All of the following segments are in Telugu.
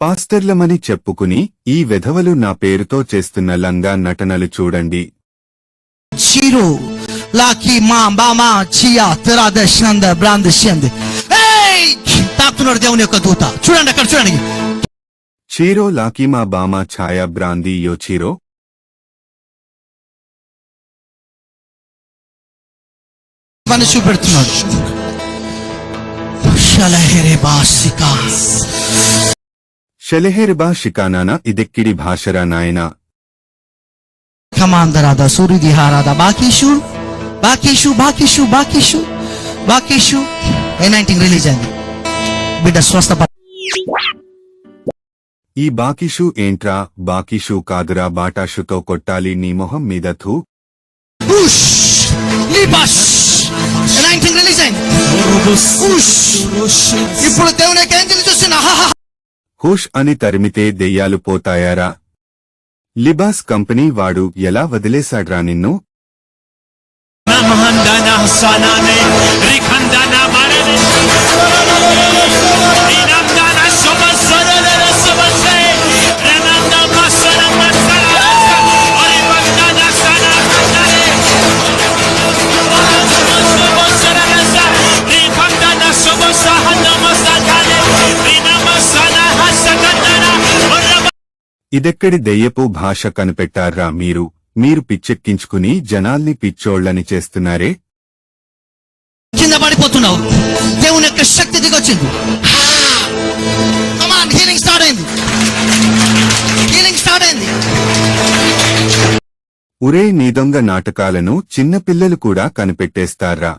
పాస్టర్లమని చెప్పుకుని ఈ వెధవలు నా పేరుతో చేస్తున్న లంగా నటనలు చూడండి. Shanda, Brand, Shende. Hey! తాకుతున్నాడు దేవుని యొక్క దూత. చూడండి అక్కడ చూడండి. చీరో లాకిమా బామా ఛాయా బ్రాంది ఇవన్నీ చూపెడుతున్నాడు. షలహెరే బాసికా. షెలెహెర్బా షికానాన ఇదెక్కిడి భాషరా నాయనా కమాందరాద సూర్యుది హారాద బాకీషు బాకీషు బాకీషు బాకీషు బాకీషు ఏ నైన్టీన్ రిలీజ్ అయింది బిడ్డ స్వస్థ ఈ బాకిషు ఏంట్రా బాకిషు కాదురా బాటాషుతో కొట్టాలి నీ మొహం మీద థూ ఉష్ లిబాష్ నైన్టీన్ రిలీజ్ అయింది ఉష్ ఇప్పుడు దేవుని హుష్ అని తరిమితే దెయ్యాలు పోతాయారా? లిబాస్ కంపెనీ వాడు ఎలా వదిలేశాడ్రా నిన్ను? ఇదెక్కడి దెయ్యపు భాష కనిపెట్టారా మీరు? మీరు పిచ్చెక్కించుకుని జనాల్ని పిచ్చోళ్ళని చేస్తున్నారే? కింద పడిపోతున్నావు. దేవుని యొక్క శక్తి దిగొచ్చింది. హీలింగ్ స్టార్ట్ అయింది. హీలింగ్ స్టార్ట్ అయింది. ఉరే నీ దొంగ నాటకాలను చిన్నపిల్లలు కూడా కనిపెట్టేస్తారా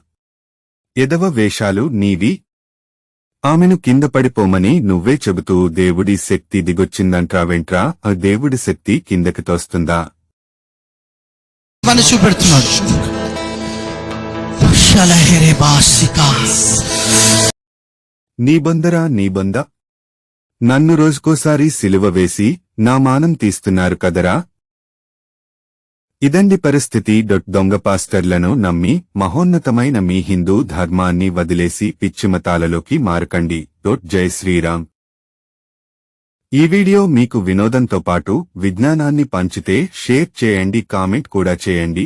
ఎదవ వేషాలు నీవి ఆమెను కింద పడిపోమని నువ్వే చెబుతూ దేవుడి శక్తి దిగొచ్చిందంట్రావెంట్రా ఆ దేవుడి శక్తి కిందకి తోస్తుందా? చూపెడుతున్నాడు. నీ బొందరా నీ బొంద? నన్ను రోజుకోసారి సిలువ వేసి నా మానం తీస్తున్నారు కదరా? ఇదండి పరిస్థితి. డొట్ దొంగ పాస్టర్లను నమ్మి మహోన్నతమైన మీ హిందూ ధర్మాన్ని వదిలేసి పిచ్చిమతాలలోకి మారకండి. డొట్ జై శ్రీరామ్. ఈ వీడియో మీకు వినోదంతో పాటు విజ్ఞానాన్ని పంచితే షేర్ చేయండి కామెంట్ కూడా చేయండి.